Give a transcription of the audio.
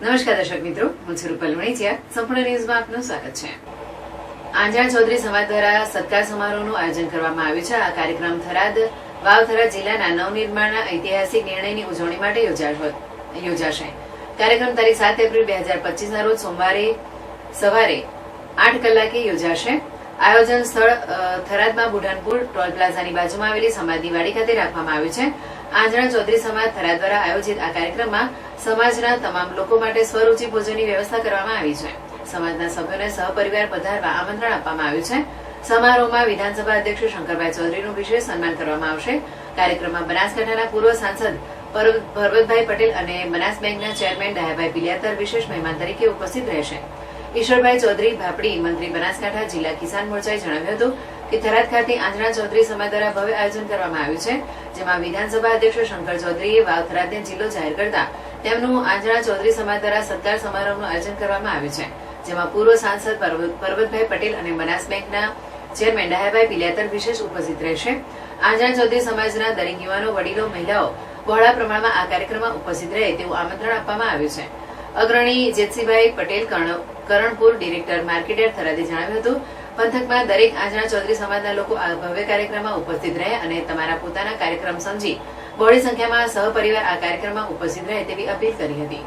નમસ્કાર દર્શક મિત્રો, હું છું રૂપલ વણિચિયા સંપૂર્ણ ન્યૂઝમાં આપનું સ્વાગત છે. આંજણ ચૌધરી સમાજ દ્વારા સત્કાર સમારોહનું આયોજન કરવામાં આવ્યું છે. આ કાર્યક્રમ થરાદ, વાવથરા જિલ્લાના નવનિર્માણના ઐતિહાસિક નિર્ણયની ઉજવણી માટે યોજાશે. કાર્યક્રમ તારીખ સાત એપ્રિલ બે હજાર પચીસના રોજ સોમવારે સવારે આઠ કલાકે યોજાશે. આયોજન સ્થળ થરાદમાં બુઢાનપુર ટોલ પ્લાઝાની બાજુમાં આવેલી સમાજની ખાતે રાખવામાં આવ્યું છે. આંજણા ચૌધરી સમાજ થરાદ દ્વારા આયોજિત આ કાર્યક્રમમાં સમાજના તમામ લોકો માટે સ્વરૂચિ ભોજનની વ્યવસ્થા કરવામાં આવી છે. સમાજના સભ્યોને સહપરિવાર પધારવા આમંત્રણ આપવામાં આવ્યું છે. સમારોહમાં વિધાનસભા અધ્યક્ષ શંકરભાઈ ચૌધરીનું વિશેષ સન્માન કરવામાં આવશે. કાર્યક્રમમાં બનાસકાંઠાના પૂર્વ સાંસદ ભરવતભાઈ પટેલ અને બનાસ બેંકના ચેરમેન ડાયાભાઈ પિલિયાતર વિશેષ મહેમાન તરીકે ઉપસ્થિત રહેશે. ઈશ્વરભાઈ ચૌધરી ભાપડી મંત્રી બનાસકાંઠા જિલ્લા કિસાન મોરચાએ જણાવ્યું હતું કે થરાદ ખાતે આંજણા ચૌધરી સમાજ દ્વારા ભવ્ય આયોજન કરવામાં આવ્યું છે, જેમાં વિધાનસભા અધ્યક્ષ શંકર ચૌધરીએ વાવ થરાદને જિલ્લો જાહેર કરતા તેમનું આંજણા ચૌધરી સમાજ દ્વારા સત્કાર સમારોહનું આયોજન કરવામાં આવ્યું છે, જેમાં પૂર્વ સાંસદ પર્વતભાઈ પટેલ અને બનાસ બેંકના ચેરમેન ડાહ્યાભાઈ પિલિયાતર વિશેષ ઉપસ્થિત રહેશે. આંજણા ચૌધરી સમાજના દરેક યુવાનો, વડીલો, મહિલાઓ બહોળા પ્રમાણમાં આ કાર્યક્રમમાં ઉપસ્થિત રહે તેવું આમંત્રણ આપવામાં આવ્યું છે. અગ્રણી જેતસીભાઈ પટેલ કર્ણ- કરણપુર ડિરેક્ટર માર્કેટર થરાદે જણાવ્યું હતું. પંથકમાં દરેક આંજણા ચૌધરી સમાજના લોકો આ ભવ્ય કાર્યક્રમમાં ઉપસ્થિત રહે અને તમારા પોતાના કાર્યક્રમ સમજી બહોળી સંખ્યામાં સહપરિવાર આ કાર્યક્રમમાં ઉપસ્થિત રહે તેવી અપીલ કરી હતી.